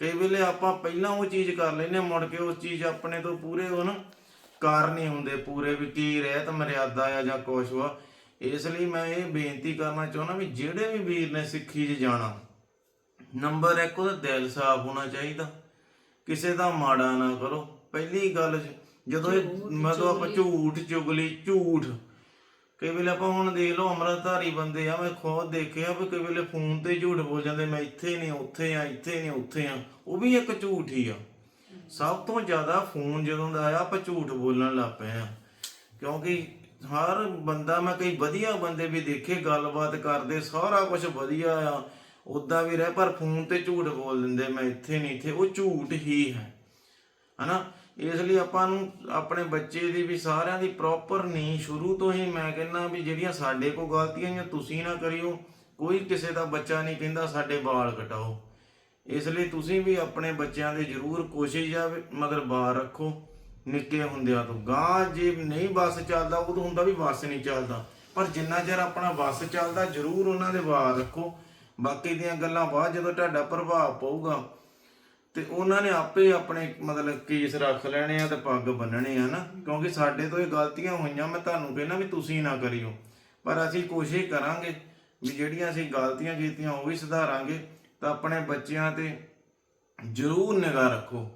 ਕਈ ਵੇਲੇ ਆਪਾਂ ਪਹਿਲਾਂ ਉਹ ਚੀਜ਼ ਕਰ ਲੈਨੇ ਆਂ, ਮੁੜ ਕੇ ਉਸ ਚੀਜ਼ ਆਪਣੇ ਤੋਂ ਪੂਰੇ ਉਹ ਨਾ ਕਾਰ ਨਹੀਂ ਹੁੰਦੇ ਪੂਰੇ ਵੀ ਕੀ ਰਹਿਤ ਮਰਿਆਦਾ ਆ ਜਾਂ ਕੁਛ ਵਾ। ਇਸ ਲਈ ਮੈਂ ਇਹ ਬੇਨਤੀ ਕਰਨਾ ਚਾਹੁੰਦਾ ਵੀ ਜਿਹੜੇ ਵੀ ਵੀਰ ਨੇ ਸਿੱਖੀ 'ਚ ਜਾਣਾ ਨੰਬਰ 1 ਉਹਦਾ ਦਿਲ ਸਾਫ਼ ਹੋਣਾ ਚਾਹੀਦਾ। ਕਿਸੇ ਦਾ ਮਾੜਾ ਨਾ ਕਰੋ। ਪਹਿਲੀ ਗੱਲ ਜਦੋਂ ਇਹ ਮਤਲਬ ਆਪਾਂ ਝੂਠ ਚੁਗਲੀ ਝੂਠ। ਕਈ ਵੇਲੇ ਆਪਾਂ ਹੁਣ ਦੇਖ ਲਓ ਅੰਮ੍ਰਿਤਧਾਰੀ ਬੰਦੇ ਆ ਮੈਂ ਖੁਦ ਦੇਖਿਆ ਵੀ ਕਈ ਵੇਲੇ ਫੋਨ ਤੇ ਝੂਠ ਬੋਲ ਜਾਂਦੇ ਮੈਂ ਇੱਥੇ ਨਹੀਂ ਉੱਥੇ ਆ ਇੱਥੇ ਨਹੀਂ ਉੱਥੇ ਆ। ਉਹ ਵੀ ਇੱਕ ਝੂਠ ਹੀ ਆ। ਸਭ ਤੋਂ ਜ਼ਿਆਦਾ ਫੋਨ ਜਦੋਂ ਦਾ ਆਇਆ ਆਪਾਂ ਝੂਠ ਬੋਲਣ ਲੱਗ ਪਏ ਆ। ਕਿਉਂਕਿ ਹਰ ਬੰਦਾ, ਮੈਂ ਕਈ ਵਧੀਆ ਬੰਦੇ ਵੀ ਦੇਖੇ, ਗੱਲਬਾਤ ਕਰਦੇ, ਸਾਰਾ ਕੁਝ ਵਧੀਆ ਆ। ਉਦਾਂ ਵੀ ਰਹਿ, ਪਰ ਫੋਨ ਤੇ ਝੂਠ ਬੋਲ ਦਿੰਦੇ, ਮੈਂ ਇੱਥੇ ਨਹੀਂ, ਇੱਥੇ ਉਹ ਝੂਠ ਹੀ ਹੈ। ਹਨਾ? ਇਸ ਲਈ ਆਪਾਂ ਨੂੰ ਆਪਣੇ ਬੱਚੇ ਦੀ ਵੀ ਸਾਰਿਆਂ ਦੀ ਪ੍ਰੋਪਰ ਨਹੀਂ ਸ਼ੁਰੂ ਤੋਂ ਹੀ ਮੈਂ ਕਹਿੰਦਾ ਵੀ ਜਿਹੜੀਆਂ ਸਾਡੇ ਕੋਲ ਗਲਤੀਆਂ ਜਾਂ ਤੁਸੀਂ ਨਾ ਕਰਿਓ। ਕੋਈ ਕਿਸੇ ਦਾ ਬੱਚਾ ਨਹੀਂ ਕਹਿੰਦਾ ਸਾਡੇ ਵਾਲ ਕਟਾਓ। ਇਸ ਲਈ ਤੁਸੀਂ ਵੀ ਆਪਣੇ ਬੱਚਿਆਂ ਦੇ ਜ਼ਰੂਰ ਕੋਸ਼ਿਸ਼ ਆ ਵੀ ਮਗਰ ਬਾਹਰ ਰੱਖੋ। ਨਿੱਕੇ ਹੁੰਦਿਆਂ ਤੋਂ। ਗਾਂ ਜੇ ਨਹੀਂ ਬੱਸ ਚੱਲਦਾ ਉਦੋਂ ਹੁੰਦਾ ਵੀ ਬੱਸ ਨਹੀਂ ਚੱਲਦਾ। ਪਰ ਜਿੰਨਾ ਚਿਰ ਆਪਣਾ ਬੱਸ ਚੱਲਦਾ, ਜ਼ਰੂਰ ਉਹਨਾਂ ਦੇ ਵਾਲ ਰੱਖੋ। ਬਾਕੀ ਦੀਆਂ ਗੱਲਾਂ ਬਾਅਦ ਜਦੋਂ ਤੁਹਾਡਾ ਪ੍ਰਭਾਵ ਪਊਗਾ, ਤੇ ਉਹਨਾਂ ਨੇ ਆਪੇ ਆਪਣੇ ਮਤਲਬ ਕੇਸ ਰੱਖ ਲੈਣੇ ਆ ਤੇ ਪੱਗ ਬੰਨਣੇ ਆ ਨਾ। ਕਿਉਂਕਿ ਸਾਡੇ ਤੋਂ ਇਹ ਗਲਤੀਆਂ ਹੋਈਆਂ, ਮੈਂ ਤੁਹਾਨੂੰ ਕਹਿੰਦਾ ਵੀ ਤੁਸੀਂ ਨਾ ਕਰਿਓ। ਪਰ ਅਸੀਂ ਕੋਸ਼ਿਸ਼ ਕਰਾਂਗੇ ਵੀ ਜਿਹੜੀਆਂ ਅਸੀਂ ਗਲਤੀਆਂ ਕੀਤੀਆਂ, ਉਹ ਵੀ ਸੁਧਾਰਾਂਗੇ। ਤਾਂ ਆਪਣੇ ਬੱਚਿਆਂ ਤੇ ਜ਼ਰੂਰ ਨਿਗਾਹ ਰੱਖੋ।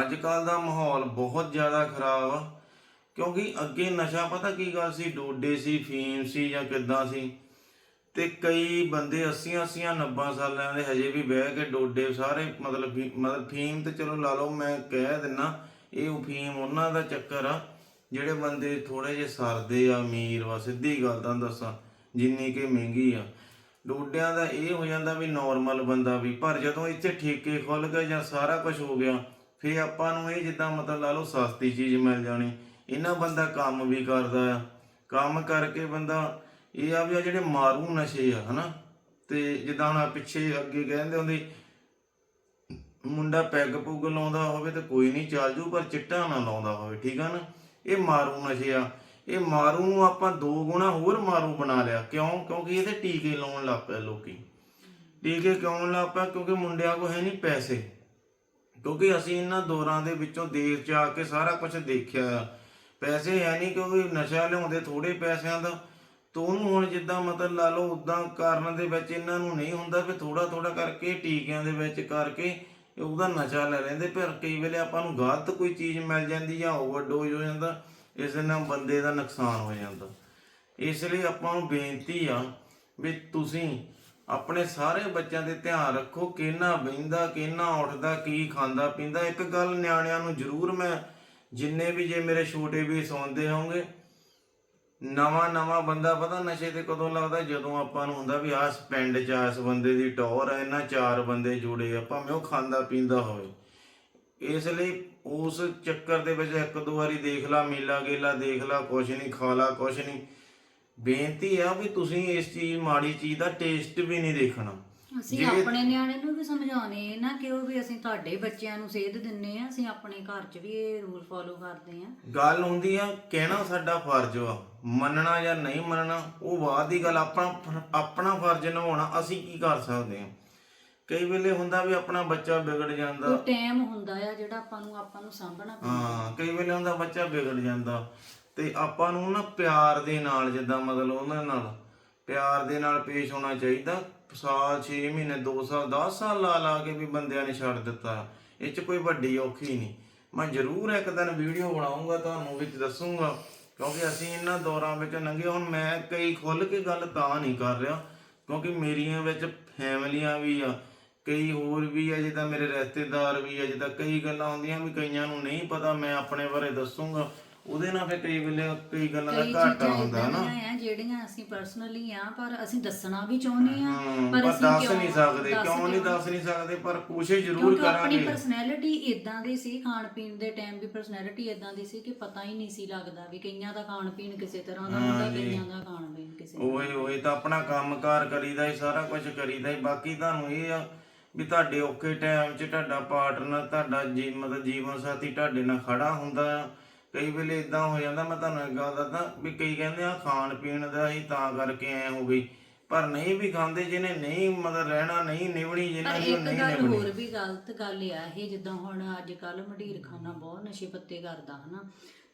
ਅੱਜ ਕੱਲ ਦਾ ਮਾਹੌਲ ਬਹੁਤ ਜ਼ਿਆਦਾ ਖਰਾਬ ਆ, ਕਿਉਂਕਿ ਅੱਗੇ ਨਸ਼ਾ ਪਤਾ ਕੀ ਗੱਲ ਸੀ, ਡੋਡੇ ਸੀ, ਫੀਮ ਸੀ ਜਾਂ ਕਿੱਦਾਂ ਸੀ, ਤੇ ਕਈ ਬੰਦੇ 80 80 90 ਸਾਲਾਂ ਦੇ ਹਜੇ ਵੀ ਬਹਿ ਕੇ ਡੋਡੇ ਸਾਰੇ ਮਤਲਬ ਫੀ- ਮਤਲਬ ਫੀਮ ਤੇ ਚਲੋ ਲਾ ਲਓ, ਮੈਂ ਕਹਿ ਦਿੰਨਾ, ਇਹ ਫੀਮ ਉਹਨਾਂ ਦਾ ਚੱਕਰ ਆ, ਜਿਹੜੇ ਬੰਦੇ ਥੋੜੇ ਜਿਹੇ ਸਰਦੇ ਆ ਅਮੀਰ ਵਾ, ਸਿੱਧੀ ਗੱਲ ਤਾਂ ਦੱਸਾਂ, ਜਿੰਨੀ ਕਿ ਮਹਿੰਗੀ ਆ। ਡੋਡਿਆਂ ਦਾ ਇਹ ਹੋ ਜਾਂਦਾ ਵੀ ਨਾਰਮਲ ਬੰਦਾ ਵੀ, ਪਰ ਜਦੋਂ ਇੱਥੇ ਠੇਕੇ ਖੁੱਲ ਗਏ ਜਾਂ ਸਾਰਾ ਕੁਝ ਹੋ ਗਿਆ ਫੇ ਆਪਾਂ ਨੂੰ ਇਹ ਜਿੱਦਾਂ ਮਤਲਬ ਲਾ ਲਓ ਸਸਤੀ ਚੀਜ਼ ਮਿਲ ਜਾਣੀ, ਇਹਨਾਂ ਬੰਦਾ ਕੰਮ ਵੀ ਕਰਦਾ ਆ। ਕੰਮ ਕਰਕੇ ਬੰਦਾ, ਇਹ ਆ ਵੀ ਆ ਜਿਹੜੇ ਮਾਰੂ ਨਸ਼ੇ ਆ, ਹਨਾ? ਤੇ ਜਿੱਦਾਂ ਹੁਣ ਪਿੱਛੇ ਅੱਗੇ ਕਹਿੰਦੇ ਹੁੰਦੇ, ਮੁੰਡਾ ਪੈਗ ਪੁੱਗ ਲਾਉਂਦਾ ਹੋਵੇ ਤੇ ਕੋਈ ਨਹੀਂ ਚੱਲ ਜੂ, ਪਰ ਚਿੱਟਾ ਨਾ ਲਾਉਂਦਾ ਹੋਵੇ, ਠੀਕ ਆ ਨਾ? ਇਹ ਮਾਰੂ ਨਸ਼ੇ ਆ। ਇਹ ਮਾਰੂ ਨੂੰ ਆਪਾਂ ਦੋ ਗੁਣਾ ਹੋਰ ਮਾਰੂ ਬਣਾ ਲਿਆ। ਕਿਉਂ? ਕਿਉਂਕਿ ਇਹਦੇ ਟੀਕੇ ਲਾਉਣ ਲੱਗ ਪਏ ਲੋਕੀ। ਟੀਕੇ ਕਿਉਂ ਲੱਗ ਪਏ? ਕਿਉਂਕਿ ਮੁੰਡਿਆਂ ਕੋਲ ਹੈ ਨਹੀਂ ਪੈਸੇ। ਕਿਉਂਕਿ ਅਸੀਂ ਇਹਨਾਂ ਦੌਰਾਂ ਦੇ ਵਿੱਚੋਂ ਦੇਸ਼ 'ਚ ਆ ਕੇ ਸਾਰਾ ਕੁਝ ਦੇਖਿਆ। ਆ ਪੈਸੇ ਹੈ ਨਹੀਂ ਕਿਉਂਕਿ ਨਸ਼ਾ ਲਿਆਉਂਦੇ ਥੋੜੇ ਪੈਸਿਆਂ ਦਾ। ਤੋਂ ਉਹਨੂੰ ਹੁਣ ਜਿੱਦਾਂ ਮਤਲਬ ਲਾ ਲਓ ਉਦਾਂ ਕਰਨ ਦੇ ਵਿੱਚ ਇਹਨਾਂ ਨੂੰ ਨਹੀਂ ਹੁੰਦਾ ਵੀ ਥੋੜਾ ਥੋੜਾ ਕਰਕੇ ਟੀਕਿਆਂ ਦੇ ਵਿੱਚ ਕਰਕੇ ਉਹਦਾ ਨਸ਼ਾ ਲੈ ਲੈਂਦੇ। ਪਰ ਕਈ ਵੇਲੇ ਆਪਾਂ ਨੂੰ ਗਲਤ ਕੋਈ ਚੀਜ਼ ਮਿਲ ਜਾਂਦੀ ਜਾਂ ਓਵਰਡੋਜ਼ ਹੋ ਜਾਂਦਾ, ਇਸ ਨਾਲ ਬੰਦੇ ਦਾ ਨੁਕਸਾਨ ਹੋ ਜਾਂਦਾ। ਇਸ ਲਈ ਆਪਾਂ ਨੂੰ ਬੇਨਤੀ ਆ ਵੀ ਤੁਸੀਂ ਆਪਣੇ ਸਾਰੇ ਬੱਚਿਆਂ ਦੇ ਧਿਆਨ ਰੱਖੋ ਕਿਹਨਾ ਬਹਿੰਦਾ ਕਿਹਨਾ ਉੱਠਦਾ, ਕੀ ਖਾਂਦਾ ਪੀਂਦਾ। ਇੱਕ ਗੱਲ ਨਿਆਣਿਆਂ ਨੂੰ ਜ਼ਰੂਰ ਮੈਂ ਜਿੰਨੇ ਵੀ ਜੇ ਮੇਰੇ ਛੋਟੇ ਵੀ ਸੌਂਦੇ ਹੋਣਗੇ, ਨਵਾਂ ਨਵਾਂ ਬੰਦਾ ਪਤਾ ਨਸ਼ੇ ਤੇ ਕਦੋਂ ਲੱਗਦਾ? ਜਦੋਂ ਆਪਾਂ ਨੂੰ ਹੁੰਦਾ ਵੀ ਆਸ ਪਿੰਡ ਚ ਆ ਇਸ ਬੰਦੇ ਦੀ ਟੌਰ ਹੈ ਇਹਨਾਂ ਚਾਰ ਬੰਦੇ ਜੁੜੇ ਆ ਭਾਵੇਂ ਉਹ ਖਾਂਦਾ ਪੀਂਦਾ ਹੋਵੇ। ਇਸ ਲਈ ਉਸ ਚੱਕਰ ਦੇ ਵਿੱਚ ਇੱਕ ਦੋ ਵਾਰੀ ਦੇਖ ਲਾ, ਮੇਲਾ ਗੇਲਾ ਦੇਖ ਲਾ, ਕੁਛ ਨਹੀਂ, ਖਾ ਲਾ, ਕੁਛ ਨਹੀਂ। ਬੇਨਤੀ ਆ ਵੀ ਤੁਸੀਂ ਇਸ ਚੀਜ਼ ਮਾੜੀ ਚੀਜ਼ ਦਾ ਟੇਸਟ ਵੀ ਨਹੀਂ ਦੇਖਣਾ। ਅਸੀਂ ਆਪਣੇ ਨਿਆਣੇ ਨੂੰ ਵੀ ਸਮਝਾਉਣੇ ਇਹ ਨਾ ਕਿ ਉਹ ਵੀ ਅਸੀਂ ਤੁਹਾਡੇ ਬੱਚਿਆਂ ਨੂੰ ਸੇਧ ਦਿੰਨੇ ਆ ਅਸੀਂ ਆਪਣੇ ਘਰ 'ਚ ਵੀ ਇਹ ਰੂਲ ਫੋਲੋ ਕਰਦੇ ਆ। ਗੱਲ ਹੁੰਦੀ ਆ ਕਹਿਣਾ ਸਾਡਾ ਫਰਜ਼ ਆ ਮੰਨਣਾ ਜਾਂ ਨਹੀਂ ਮੰਨਣਾ ਉਹ ਬਾਅਦ ਦੀ ਗੱਲ ਆਪਣਾ ਫਰ- ਆਪਣਾ ਫਰਜ਼ ਨਿਭਾਉਣਾ ਅਸੀਂ ਕੀ ਕਰ ਸਕਦੇ ਹਾਂ ਕਈ ਵੇਲੇ ਹੁੰਦਾ ਵੀ ਆਪਣਾ ਬੱਚਾ ਵਿਗੜ ਜਾਂਦਾ। ਕੋਈ ਟਾਈਮ ਹੁੰਦਾ ਆ ਜਿਹੜਾ ਆਪਾਂ ਨੂੰ ਆਪਾਂ ਨੂੰ ਸਾਂਭਣਾ ਪੈਂਦਾ। ਹਾਂ ਕਈ ਵੇਲੇ ਹੁੰਦਾ ਬੱਚਾ ਵਿਗੜ ਜਾਂਦਾ। ਤੇ ਆਪਾਂ ਨੂੰ ਨਾ ਪਿਆਰ ਦੇ ਨਾਲ, ਜਿੱਦਾਂ ਮਤਲਬ ਉਹਨਾਂ ਨਾਲ ਪਿਆਰ ਦੇ ਨਾਲ ਪੇਸ਼ ਹੋਣਾ ਚਾਹੀਦਾ। ਸਾਲ 6 ਮਹੀਨੇ 2 ਸਾਲ 10 ਸਾਲ ਲਾ ਲਾ ਕੇ ਵੀ ਬੰਦਿਆਂ ਨੇ ਛੱਡ ਦਿੱਤਾ। ਇਹ ਚ ਕੋਈ ਵੱਡੀ ਔਖੀ ਨਹੀਂ। ਮੈਂ ਜ਼ਰੂਰ ਇੱਕ ਦਿਨ ਵੀਡੀਓ ਬਣਾਉਂਗਾ, ਤੁਹਾਨੂੰ ਵਿੱਚ ਦੱਸੂਗਾ, ਕਿਉਂਕਿ ਅਸੀਂ ਇਹਨਾਂ ਦੌਰਾਂ ਵਿੱਚ ਲੰਘੇ ਹੁਣ। ਮੈਂ ਕਈ ਖੁੱਲ ਕੇ ਗੱਲ ਤਾਂ ਨਹੀਂ ਕਰ ਰਿਹਾ, ਕਿਉਂਕਿ ਮੇਰੀਆਂ ਵਿੱਚ ਫੈਮਲੀਆਂ ਵੀ ਆ, ਕਈ ਹੋਰ ਵੀ ਆ, ਜਿੱਦਾਂ ਮੇਰੇ ਰਿਸ਼ਤੇਦਾਰ ਵੀ ਆ, ਜਿੱਦਾਂ ਕਈ ਗੱਲਾਂ ਹੁੰਦੀਆਂ ਵੀ ਕਈਆਂ ਨੂੰ ਨਹੀਂ ਪਤਾ, ਮੈਂ ਆਪਣੇ ਬਾਰੇ ਦੱਸੂਗਾ। ਉਹਦੇ ਨਾਲ ਫਿਰ ਕਈ ਵੇਲੇ ਕਈ ਗੱਲਾਂ ਦਾ ਘਾਟਾ ਹੁੰਦਾ ਨਾ। ਜਿਹੜੀਆਂ ਅਸੀਂ ਪਰਸਨਲੀ ਆ ਪਰ ਅਸੀਂ ਦੱਸਣਾ ਵੀ ਚਾਹੁੰਦੇ ਆ ਪਰ ਅਸੀਂ ਦੱਸ ਨਹੀਂ ਸਕਦੇ ਕਿਉਂ ਨਹੀਂ? ਦੱਸ ਨਹੀਂ ਸਕਦੇ ਪਰ ਕੋਸ਼ਿਸ਼ ਜ਼ਰੂਰ ਕਿਉਂਕਿ ਆਪਣੀ ਕਰਾਂਗੇ। ਪਰਸਨੈਲਿਟੀ ਇਦਾਂ ਦੀ ਸੀ ਖਾਣ ਪੀਣ ਦੇ ਟਾਈਮ ਵੀ ਪਰਸਨੈਲਿਟੀ ਇਦਾਂ ਦੀ ਸੀ ਕਿ ਪਤਾ ਹੀ ਨਹੀਂ ਸੀ ਲੱਗਦਾ ਵੀ ਕਈਆਂ ਦਾ ਖਾਣ ਪੀਣ ਕਿਸੇ ਤਰ੍ਹਾਂ ਦਾ ਹੁੰਦਾ ਕਈਆਂ ਦਾ ਖਾਣ ਪੀਣ ਕਿਸੇ ਓਏ ਓਏ ਤਾਂ ਆਪਣਾ ਕੰਮਕਾਰ ਕਰੀਦਾ ਹੀ ਸਾਰਾ ਕੁਝ ਕਰੀਦਾ ਹੀ। ਬਾਕੀ ਤੁਹਾਨੂੰ ਇਹ ਆ ਵੀ ਤੁਹਾਡੇ ਔਖੇ ਟਾਈਮ 'ਚ ਤੁਹਾਡਾ ਪਾਰਟਨਰ ਤੁਹਾਡਾ ਜੀ ਮਤਲਬ ਜੀਵਨ ਸਾਥੀ ਤੁਹਾਡੇ ਨਾਲ ਖੜਾ ਹੁੰਦਾ ਆ। ਕਈ ਵੇਲੇ ਇਦਾਂ ਹੋ ਜਾਂਦਾ ਮੈਂ ਤੁਹਾਨੂੰ ਇੱਕ ਗੱਲ ਦੱਸਦਾ ਵੀ ਕਈ ਕਹਿੰਦੇ ਆ ਖਾਣ ਪੀਣ ਦਾ ਹੀ ਤਾਂ ਕਰਕੇ ਐ ਹੋ ਗਈ। ਪਰ ਨਹੀਂ ਵੀ ਖਾਂਦੇ ਜਿਹਨੇ ਨਹੀਂ ਮਤਲਬ ਰਹਿਣਾ ਨਹੀਂ ਪਰ ਜਿਹਨਾਂ ਦੀ ਨਹੀਂ ਗੱਲ ਨਿਭਣੀ ਹੋਰ ਵੀ ਗਲਤ ਗੱਲ ਆ ਇਹ ਜਿੱਦਾਂ ਹੁਣ ਅੱਜ ਕੱਲ ਮੰਡੀਰ ਖਾਨਾ ਬਹੁਤ ਨਸ਼ੇ ਪੱਤੇ ਕਰਦਾ ਹਨਾ।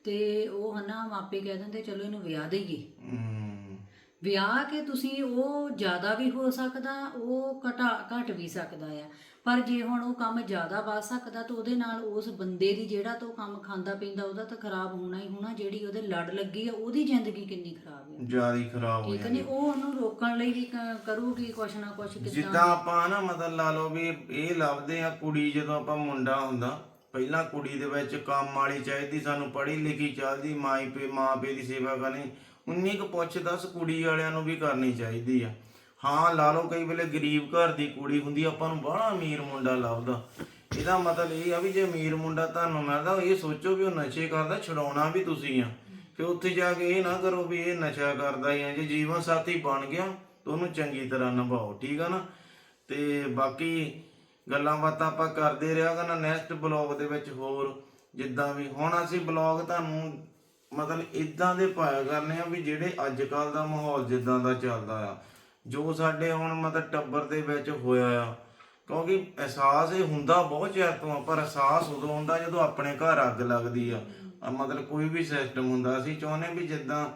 ਤੇ ਉਹ ਹਨਾ ਮਾਪੇ ਕਹਿ ਦਿੰਦੇ ਚਲੋ ਇਹਨੂੰ ਵਿਆਹ ਦੇਈਏ। ਵਿਆਹ ਕੇ ਤੁਸੀਂ ਉਹ ਜ਼ਿਆਦਾ ਵੀ ਹੋ ਸਕਦਾ ਉਹ ਘਟਾ ਘਟ ਵੀ ਸਕਦਾ ਆ। ਪਰ ਜੇ ਹੁਣ ਉਹ ਕੰਮ ਜ਼ਿਆਦਾ ਵੱਧ ਸਕਦਾ ਤਾਂ ਉਹਦੇ ਨਾਲ ਉਸ ਬੰਦੇ ਦੀ ਜਿਹੜਾ ਤਾਂ ਕੰਮ ਖਾਂਦਾ ਪੀਂਦਾ ਉਹਦਾ ਤਾਂ ਖਰਾਬ ਹੋਣਾ ਹੀ ਹੋਣਾ ਜਿਹੜੀ ਉਹਦੇ ਲੜ ਲੱਗੀ ਆ ਉਹਦੀ ਜ਼ਿੰਦਗੀ ਕਿੰਨੀ ਖਰਾਬ ਆ। ਜ਼ਿਆਦਾ ਹੀ ਖਰਾਬ ਹੋ ਠੀਕ ਜਾਂਦੀ ਨਹੀਂ ਉਹ ਉਹਨੂੰ ਰੋਕਣ ਲਈ ਵੀ ਕ- ਕਰੂਗੀ ਕੁਛ ਨਾ ਕੁਛ ਕਿਦਾਂ ਜਿੱਦਾਂ ਆਪਾਂ ਨਾ ਮਤਲਬ ਲਾ ਲਓ ਵੀ ਇਹ ਲੱਭਦੇ ਆ ਕੁੜੀ ਜਦੋਂ ਆਪਾਂ ਮੁੰਡਾ ਹੁੰਦਾ ਪਹਿਲਾਂ ਕੁੜੀ ਦੇ ਵਿੱਚ ਕੰਮ ਵਾਲੀ ਚਾਹੀਦੀ ਸਾਨੂੰ ਪੜ੍ਹੀ ਲਿਖੀ ਚਾਹੀਦੀ ਮਾਈ ਪੇ ਮਾਂ ਪੇ ਦੀ ਸੇਵਾ ਕਰਨੀ ਉਨੀ ਕੁ ਪੁੱਛ ਦੱਸ ਕੁੜੀ ਵਾਲਿਆਂ ਨੂੰ ਵੀ ਕਰਨੀ ਚਾਹੀਦੀ ਆ। ਹਾਂ, ਲਾ ਲਓ ਕਈ ਵੇਲੇ ਗਰੀਬ ਘਰ ਦੀ ਕੁੜੀ ਹੁੰਦੀ ਆਪਾਂ ਨੂੰ ਬੜਾ ਅਮੀਰ ਮੁੰਡਾ ਲੱਭਦਾ। ਇਹਦਾ ਮਤਲਬ ਇਹ ਆ ਵੀ ਜੇ ਅਮੀਰ ਮੁੰਡਾ ਤੁਹਾਨੂੰ ਮਿਲਦਾ, ਇਹ ਸੋਚੋ ਵੀ ਉਹ ਨਸ਼ੇ ਕਰਦਾ, ਛਡਾਉਣਾ ਵੀ ਤੁਸੀਂ ਆ। ਫਿਰ ਉੱਥੇ ਜਾ ਕੇ ਇਹ ਨਾ ਕਰੋ ਵੀ ਇਹ ਨਸ਼ਾ ਕਰਦਾ ਹੀ ਆ, ਜੇ ਜੀਵਨ ਸਾਥੀ ਬਣ ਗਿਆ, ਤਾਂ ਉਹਨੂੰ ਚੰਗੀ ਤਰ੍ਹਾਂ ਨਿਭਾਓ, ਠੀਕ ਆ ਨਾ? ਤੇ ਬਾਕੀ ਗੱਲਾਂ ਬਾਤਾਂ ਆਪਾਂ ਕਰਦੇ ਰਿਹਾ ਕਰਨਾ ਨੈਕਸਟ ਬਲੌਗ ਦੇ ਵਿੱਚ ਹੋਰ, ਜਿੱਦਾਂ ਵੀ ਹੁਣ ਅਸੀਂ ਬਲੌਗ ਤੁਹਾਨੂੰ ਮਤਲਬ ਇਦਾਂ ਦੇ ਪਾਇਆ ਕਰਨੇ ਆ ਵੀ ਜਿਹੜੇ ਅੱਜ ਕੱਲ ਦਾ ਮਾਹੌਲ ਜਿੱਦਾਂ ਦਾ ਚੱਲਦਾ ਆ। ਜੋ ਸਾਡੇ ਹੁਣ ਮਤਲਬ ਟੱਬਰ ਦੇ ਵਿੱਚ ਹੋਇਆ ਆ ਕਿਉਂਕਿ ਅਹਿਸਾਸ ਇਹ ਹੁੰਦਾ ਬਹੁਤ ਚਿਰ ਤੋਂ ਆ, ਪਰ ਅਹਿਸਾਸ ਉਦੋਂ ਹੁੰਦਾ ਜਦੋਂ ਆਪਣੇ ਘਰ ਅੱਗ ਲੱਗਦੀ ਆ। ਮਤਲਬ ਕੋਈ ਵੀ ਸਿਸਟਮ ਹੁੰਦਾ ਅਸੀਂ ਚਾਹੁੰਦੇ ਵੀ ਜਿੱਦਾਂ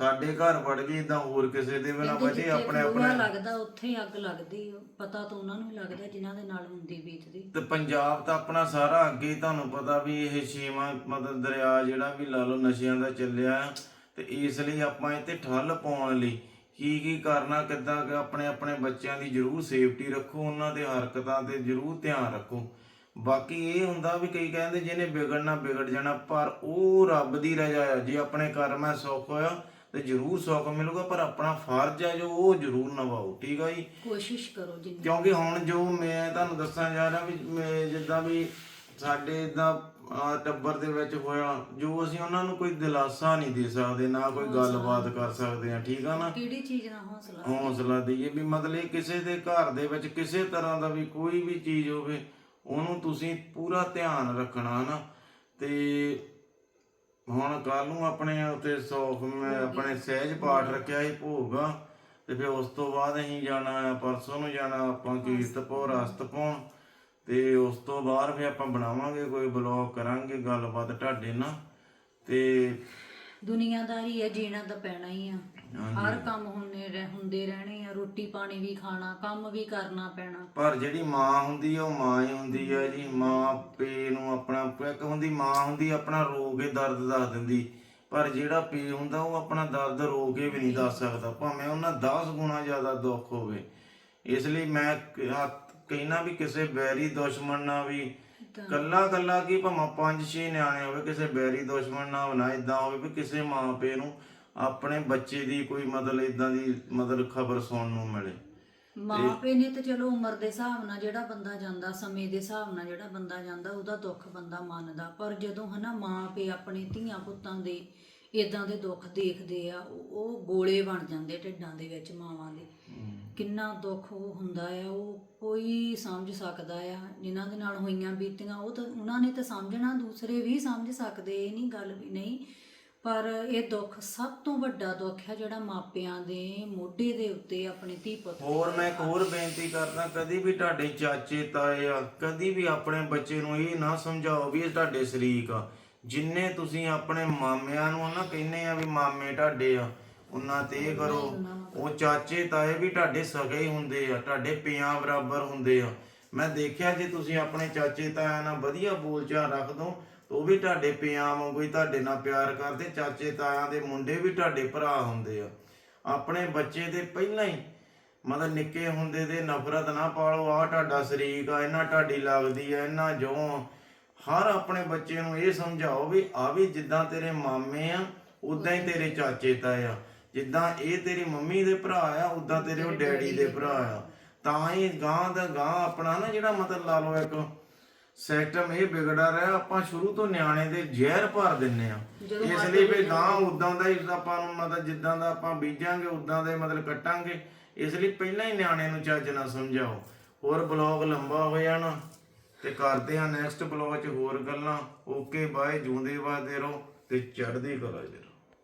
ਸਾਡੇ ਘਰ ਵੜ ਗਈ ਇਦਾਂ ਹੋਰ ਕਿਸੇ ਦੇ ਵੀ ਨਾ ਬਚੇ ਆਪਣੇ ਆਪਣੇ ਲੱਗਦਾ ਉੱਥੇ ਹੀ ਅੱਗ ਲੱਗਦੀ ਪਤਾ ਤਾਂ ਉਹਨਾਂ ਨੂੰ ਲੱਗਦਾ ਜਿਨ੍ਹਾਂ ਦੇ ਨਾਲ ਹੁੰਦੀ ਬੀਤਦੀ। ਤੇ ਪੰਜਾਬ ਤਾਂ ਆਪਣਾ ਸਾਰਾ ਅੱਗੇ ਤੁਹਾਨੂੰ ਪਤਾ ਵੀ ਇਹ ਛੇਵਾਂ ਮਤਲਬ ਦਰਿਆ ਜਿਹੜਾ ਵੀ ਲਾ ਲਓ ਨਸ਼ਿਆਂ ਦਾ ਚੱਲਿਆ ਤੇ ਇਸ ਲਈ ਆਪਾਂ ਇੱਥੇ ਠੱਲ ਪਾਉਣ ਲਈ ਕੀ ਕੀ ਕਰਨਾ ਕਿੱਦਾਂ ਕਿ ਆਪਣੇ ਆਪਣੇ ਬੱਚਿਆਂ ਦੀ ਜ਼ਰੂਰ ਸੇਫਟੀ ਰੱਖੋ ਉਹਨਾਂ ਦੇ ਹਰਕਤਾਂ ਤੇ ਜ਼ਰੂਰ ਧਿਆਨ ਰੱਖੋ। ਬਾਕੀ ਇਹ ਹੁੰਦਾ ਵੀ ਕਈ ਕਹਿੰਦੇ ਜਿਹਨੇ ਵਿਗੜਨਾ ਵਿਗੜ ਜਾਣਾ ਪਰ ਉਹ ਰੱਬ ਦੀ ਰਜ਼ਾ ਆ। ਜੇ ਆਪਣੇ ਕਰਮ ਹੈ ਸੁੱਖ ਹੋਇਆ ਤੇ ਜ਼ਰੂਰ ਸੁੱਖ ਮਿਲੂਗਾ ਪਰ ਆਪਣਾ ਫਰਜ਼ ਹੈ ਜੋ ਉਹ ਜ਼ਰੂਰ ਨਿਭਾਓ ਠੀਕ ਆ ਜੀ? ਕੋਸ਼ਿਸ਼ ਕਰੋ ਜਿੰਨੀ ਕਿਉਂਕਿ ਹੁਣ ਜੋ ਮੈਂ ਤੁਹਾਨੂੰ ਦੱਸਣ ਜਾ ਰਿਹਾ ਵੀ ਮੈਂ ਜਿੱਦਾਂ ਵੀ ਸਾਡੇ ਇਦਾਂ ਟੱਬਰ ਦੇ ਵਿੱਚ ਹੋਇਆ ਜੋ ਅਸੀਂ ਉਹਨਾਂ ਨੂੰ ਕੋਈ ਦਿਲਾਸਾ ਨਹੀਂ ਦੇ ਸਕਦੇ ਨਾ ਕੋਈ ਗੱਲਬਾਤ ਕਰ ਸਕਦੇ ਆ ਠੀਕ ਆ ਨਾ? ਕਿਹੜੀ ਚੀਜ਼ ਦਾ ਹੌਸਲਾ ਹੌਸਲਾ ਦਈਏ ਵੀ ਮਤਲਬ ਕਿਸੇ ਦੇ ਘਰ ਦੇ ਵਿੱਚ ਕਿਸੇ ਤਰ੍ਹਾਂ ਦਾ ਵੀ ਕੋਈ ਵੀ ਚੀਜ਼ ਹੋਵੇ ਉਹਨੂੰ ਤੁਸੀਂ ਪੂਰਾ ਧਿਆਨ ਰੱਖਣਾ ਹਨਾ ਤੇ ਹੁਣ ਕੱਲ ਨੂੰ ਆਪਣੇ ਉੱਤੇ ਸੌਖ ਆਪਣੇ ਸਹਿਜ ਪਾਠ ਰੱਖਿਆ ਸੀ ਭੋਗਾ। ਤੇ ਫਿਰ ਉਸ ਤੋਂ ਬਾਅਦ ਅਸੀਂ ਜਾਣਾ ਪਰਸੋਂ ਨੂੰ ਜਾਣਾ ਆਪਾਂ ਕੀਰਤਪੁਰ ਰਸਤ ਪਾਉਣ ਤੇ ਉਸ ਤੋਂ ਬਾਅਦ ਫਿਰ ਆਪਾਂ ਬਣਾਵਾਂਗੇ ਕੋਈ ਬਲੌਗ ਕਰਾਂਗੇ ਗੱਲਬਾਤ ਤੁਹਾਡੇ ਨਾਲ। ਤੇ ਦੁਨੀਆਦਾਰੀ ਹੈ ਜੀਣਾ ਤਾਂ ਪੈਣਾ ਹੀ ਆ। ਹਰ ਕੰਮ ਹੁੰਨੇ ਰਹਿ ਹੁੰਦੇ ਰਹਿਣੇ ਆ ਰੋਟੀ ਪਾਣੀ ਵੀ ਖਾਣਾ ਕੰਮ ਵੀ ਕਰਨਾ ਪੈਣਾ। ਪਰ ਜਿਹੜੀ ਮਾਂ ਹੁੰਦੀ ਆ ਉਹ ਮਾਂ ਹੀ ਹੁੰਦੀ ਆ ਜੀ। ਮਾਂ ਪੇ ਨੂੰ ਆਪਣਾ ਇੱਕ ਹੁੰਦੀ ਮਾਂ ਹੁੰਦੀ ਆਪਣਾ ਰੋ ਕੇ ਦਰਦ ਦੱਸ ਦਿੰਦੀ। ਪਰ ਜਿਹੜਾ ਪੇ ਹੁੰਦਾ ਉਹ ਆਪਣਾ ਦਰਦ ਰੋ ਕੇ ਵੀ ਨਹੀਂ ਦੱਸ ਸਕਦਾ। ਭਾਵੇਂ ਉਹਨਾਂ 10 ਗੁਣਾ ਜ਼ਿਆਦਾ ਦੁੱਖ ਹੋਵੇ। ਇਸ ਲਈ ਮੈਂ ਕ- ਹੱਥ- ਕਹਿਣਾ ਵੀ ਕਿਸੇ ਬੈਰੀ ਦੁਸ਼ਮਣ ਨਾਲ ਵੀ ਕੱਲਾ ਕੱਲਾ ਕੀ ਭਾਵੇਂ ਪੰਜ ਛੇ ਨਿਆਣੇ ਹੋਵੇ ਕਿਸੇ ਬੈਰੀ ਦੁਸ਼ਮਣ ਨਾਲ ਨਾ ਇਦਾਂ ਹੋਵੇ ਵੀ ਕਿਸੇ ਮਾਂ ਪੇ ਨੂੰ ਆਪਣੇ ਬੱਚੇ ਦੀ ਕੋਈ ਮਤਲਬ ਇਦਾਂ ਦੀ ਮਤਲਬ ਖਬਰ ਸੁਣਨ ਨੂੰ ਮਿਲੇ। ਮਾਂ ਪਿਓ ਨੇ ਤੇ ਚਲੋ ਉਮਰ ਦੇ ਹਿਸਾਬ ਨਾਲ ਜਿਹੜਾ ਬੰਦਾ ਜਾਂਦਾ ਸਮੇਂ ਦੇ ਹਿਸਾਬ ਨਾਲ ਜਿਹੜਾ ਬੰਦਾ ਜਾਂਦਾ ਉਹਦਾ ਦੁੱਖ ਬੰਦਾ ਮੰਨਦਾ। ਪਰ ਜਦੋਂ ਹਨਾ ਮਾਂ ਪਿਓ ਆਪਣੇ ਧੀਆਂ ਪੁੱਤਾਂ ਦੇ ਇਦਾਂ ਦੇ ਦੁੱਖ ਦੇਖਦੇ ਆ ਉਹ ਗੋਲੇ ਬਣ ਜਾਂਦੇ ਢਿੱਡਾਂ ਦੇ ਵਿੱਚ ਮਾਵਾਂ ਦੇ। ਕਿੰਨਾ ਦੁੱਖ ਉਹ ਹੁੰਦਾ ਆ ਉਹ ਕੋਈ ਸਮਝ ਸਕਦਾ ਆ ਜਿਨ੍ਹਾਂ ਦੇ ਨਾਲ ਹੋਈਆਂ ਬੀਤੀਆਂ ਉਹ ਤਾਂ ਉਹਨਾਂ ਨੇ ਤਾਂ ਸਮਝਣਾ ਦੂਸਰੇ ਵੀ ਸਮਝ ਸਕਦੇ ਇਹ ਨਹੀਂ ਗੱਲ ਵੀ ਨਹੀਂ। ਪਰ ਇਹ ਦੁੱਖ ਸਭ ਤੋਂ ਵੱਡਾ ਦੁੱਖ ਹੈ ਜਿਹੜਾ ਮਾਪਿਆਂ ਦੇ ਮੋਢੇ ਦੇ ਉੱਤੇ ਆਪਣੇ ਧੀ ਪੁੱਤ ਹੋਰ ਮੈਂ ਇੱਕ ਹੋਰ ਬੇਨਤੀ ਕਰਦਾ ਕਦੀ ਵੀ ਤੁਹਾਡੇ ਚਾਚੇ ਤਾਏ ਆ ਕਦੀ ਵੀ ਆਪਣੇ ਬੱਚੇ ਨੂੰ ਇਹ ਨਾ ਸਮਝਾਓ ਵੀ ਇਹ ਤੁਹਾਡੇ ਸ਼ਰੀਕ ਆ। ਜਿੰਨੇ ਤੁਸੀਂ ਆਪਣੇ ਮਾਮਿਆਂ ਨੂੰ ਨਾ ਕਹਿੰਦੇ ਆ ਵੀ ਮਾਮੇ ਤੁਹਾਡੇ ਆ ਉਹਨਾਂ ਤੇ ਕਰੋ। ਉਹ ਚਾਚੇ ਤਾਏ ਵੀ ਤੁਹਾਡੇ ਸਗੇ ਹੀ ਹੁੰਦੇ ਆ, ਤੁਹਾਡੇ ਪਿਆਂ ਬਰਾਬਰ ਹੁੰਦੇ ਆ। ਮੈਂ ਦੇਖਿਆ ਜੇ ਤੁਸੀਂ ਆਪਣੇ ਚਾਚੇ ਤਾਇਆ ਨਾਲ ਵਧੀਆ ਬੋਲਚਾਲ ਰੱਖ ਦੋ ਉਹ ਵੀ ਤੁਹਾਡੇ ਪਿਆਂ ਵਾਂਗੂ ਹੀ ਤੁਹਾਡੇ ਨਾਲ ਪਿਆਰ ਕਰਦੇ, ਚਾਚੇ ਤਾਇਆਂ ਦੇ ਮੁੰਡੇ ਵੀ ਤੁਹਾਡੇ ਭਰਾ ਹੁੰਦੇ ਆ। ਆਪਣੇ ਬੱਚੇ ਦੇ ਪਹਿਲਾਂ ਹੀ ਮਤਲਬ ਨਿੱਕੇ ਹੁੰਦੇ ਦੇ ਨਫ਼ਰਤ ਨਾ ਪਾਲੋ ਆ ਤੁਹਾਡਾ ਸ਼ਰੀਕ ਆ ਇਹਨਾਂ ਤੁਹਾਡੀ ਲੱਗਦੀ ਆ ਇਹਨਾਂ ਜੋ ਹਰ ਆਪਣੇ ਬੱਚੇ ਨੂੰ ਇਹ ਸਮਝਾਓ ਵੀ ਆ ਵੀ ਜਿੱਦਾਂ ਤੇਰੇ ਮਾਮੇ ਆ, ਉਦਾਂ ਹੀ ਤੇਰੇ ਚਾਚੇ ਤਾਏ ਆ। ਜਿੱਦਾਂ ਇਹ ਤੇਰੀ ਮੰਮੀ ਦੇ ਭਰਾ ਆ ਉਦਾਂ ਤੇਰੇ ਉਹ ਡੈਡੀ ਦੇ ਭਰਾ ਆ। ਤਾਂ ਹੀ ਗਾਂ ਦਾ ਗਾਂ ਆਪਣਾ ਨਾ ਜਿਹੜਾ ਮਤਲਬ ਲਾ ਲਓ ਇੱਕ ਸਿਸਟਮ ਇਹ ਵਿਗੜਾ ਰਿਹਾ ਆਪਾਂ ਸ਼ੁਰੂ ਤੋਂ ਨਿਆਣੇ ਦੇ ਜ਼ਹਿਰ ਭਰ ਦਿੰਨੇ ਆ। ਇਸ ਲਈ ਵੀ ਗਾਂ ਉਦਾਂ ਦਾ ਹੀ ਆਪਾਂ ਨੂੰ ਮਤਲਬ ਜਿੱਦਾਂ ਦਾ ਆਪਾਂ ਬੀਜਾਂਗੇ ਉਦਾਂ ਦੇ ਮਤਲਬ ਕੱਟਾਂਗੇ। ਇਸ ਲਈ ਪਹਿਲਾਂ ਹੀ ਨਿਆਣੇ ਨੂੰ ਚੱਜ ਨਾਲ ਸਮਝਾਓ। ਹੋਰ ਬਲੌਗ ਲੰਬਾ ਹੋ ਜਾਣਾ ਤੇ ਕਰਦੇ ਆ ਨੈਕਸਟ ਬਲੌਗ 'ਚ ਹੋਰ ਗੱਲਾਂ। ਓਕੇ ਬਾਏ ਜੂੰਦੇ ਵਾਦੇ ਰਹੋ ਤੇ ਚੜ੍ਹਦੀ ਕਲਾ ਜੀ